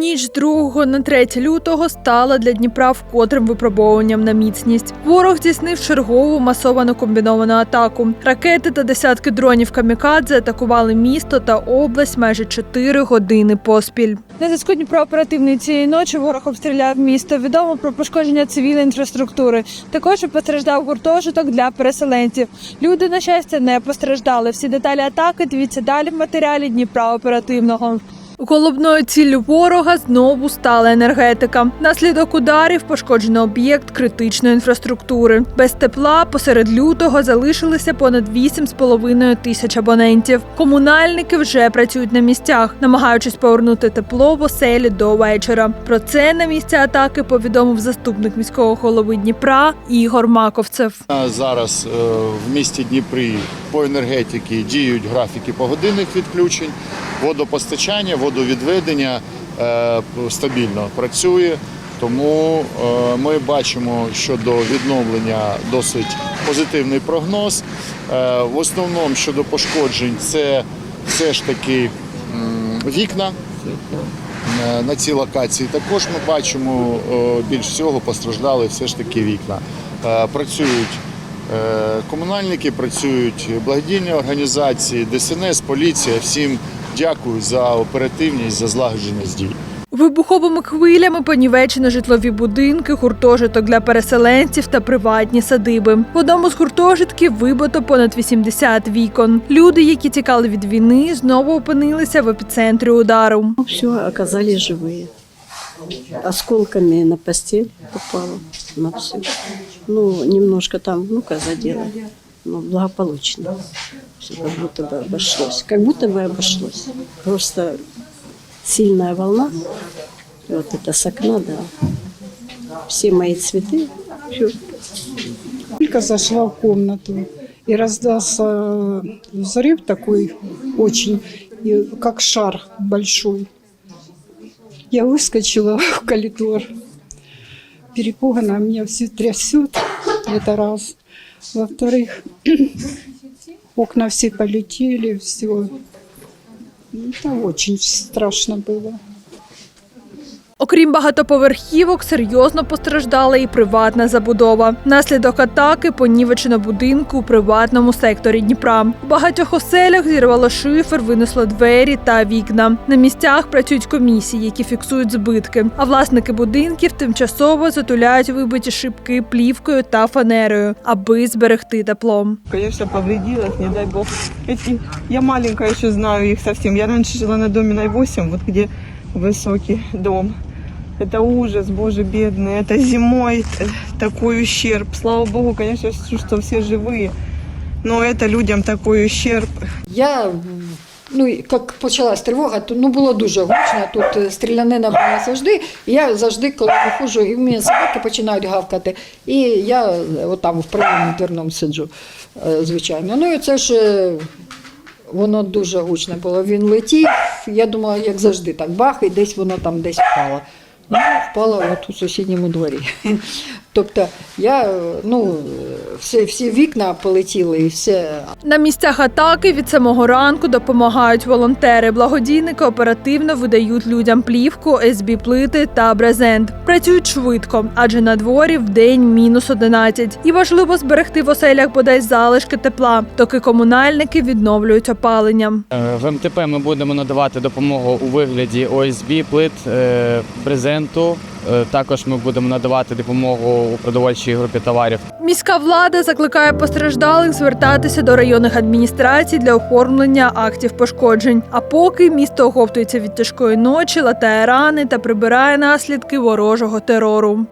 ніч з 2 на 3 лютого стала для Дніпра вкотрим випробовуванням на міцність. Ворог здійснив чергову масовану комбіновану атаку. Ракети та десятки дронів камікадзе атакували місто та область майже 4 години поспіль. На зв'язку Дніпро оперативної цієї ночі ворог обстріляв місто. Відомо про пошкодження цивільної інфраструктури. Також постраждав гуртожиток для переселенців. Люди, на щастя, не постраждали. Всі деталі атаки дивіться далі в матеріалі Дніпра оперативного. Головною ціллю ворога знову стала енергетика. Наслідок ударів пошкоджено об'єкт критичної інфраструктури. Без тепла посеред лютого залишилися понад 8,5 тисяч абонентів. Комунальники вже працюють на місцях, намагаючись повернути тепло в оселі до вечора. Про це на місці атаки повідомив заступник міського голови Дніпра Ігор Маковцев. Зараз е, в місті Дніпрі по енергетиці діють графіки погодинних відключень, водопостачання, водовідведення е, стабільно працює. Тому е, ми бачимо щодо відновлення досить позитивний прогноз. Е, В основному щодо пошкоджень це все ж таки вікна. На цій локації також ми бачимо більш всього постраждали все ж таки вікна. Працюють комунальники, працюють благодійні організації, ДСНС, поліція. Всім дякую за оперативність, за злагодженість дій. Вибуховими хвилями понівечено житлові будинки, гуртожиток для переселенців та приватні садиби. В одному з гуртожитків вибито понад 80 вікон. Люди, які тікали від війни, знову опинилися в епіцентрі удару. Все, оказались живые. Осколками на постель попало, на все. Ну, немножко там внука задела, но благополучно. Все как будто бы обошлось. Как будто бы обошлось. Просто сильная волна, вот это с окна, да. Все мои цветы, все, Только зашла в комнату и раздался взрыв такой очень, как шар большой. Я выскочила в коридор. Перепуганно меня все трясет. Это раз. Во-вторых, окна все полетели, все. Это очень страшно было. Окрім багатоповерхівок, серйозно постраждала і приватна забудова. Наслідок атаки понівечено будинку у приватному секторі Дніпра. У багатьох оселях зірвало шифер, винесло двері та вікна. На місцях працюють комісії, які фіксують збитки. А власники будинків тимчасово затуляють вибиті шибки плівкою та фанерою, аби зберегти тепло. Вся повредилась, не дай бог. Эти, я маленькая еще знаю их совсем. Я раньше жила на доме на 8, вот где высокий дом. Это ужас, боже, бедные. Это зимой э, такой ущерб. Слава богу, конечно, что все живые. Но это людям такой ущерб. Я ну і як почалась тривога, то ну було дуже гучно. Тут е, стрілянина була завжди. І я завжди, коли виходжу, і в мене собаки починають гавкати. І я е, отам в правому дверному сиджу, е, звичайно. Ну і це ж. е, Воно дуже гучне було. Він летів. Я думала, як завжди, так бах, і десь воно там десь впало. Ну, впало от у сусідньому дворі. Тобто я, ну, всі, всі вікна полетіли і все, На місцях атаки від самого ранку допомагають волонтери. Благодійники оперативно видають людям плівку, СБ плити та брезент. Працюють швидко, адже на дворі в день мінус 11. І важливо зберегти в оселях бодай залишки тепла, доки комунальники відновлюють опалення. Е, В МТП ми будемо надавати допомогу у вигляді ОСБ, плит, е, презенту. Е, Також ми будемо надавати допомогу у продовольчій групі товарів. Міська влада закликає постраждалих звертатися до районних адміністрацій для оформлення актів пошкоджень. А поки місто оговтується від тяжкої ночі, латає рани та прибирає наслідки ворожого терору.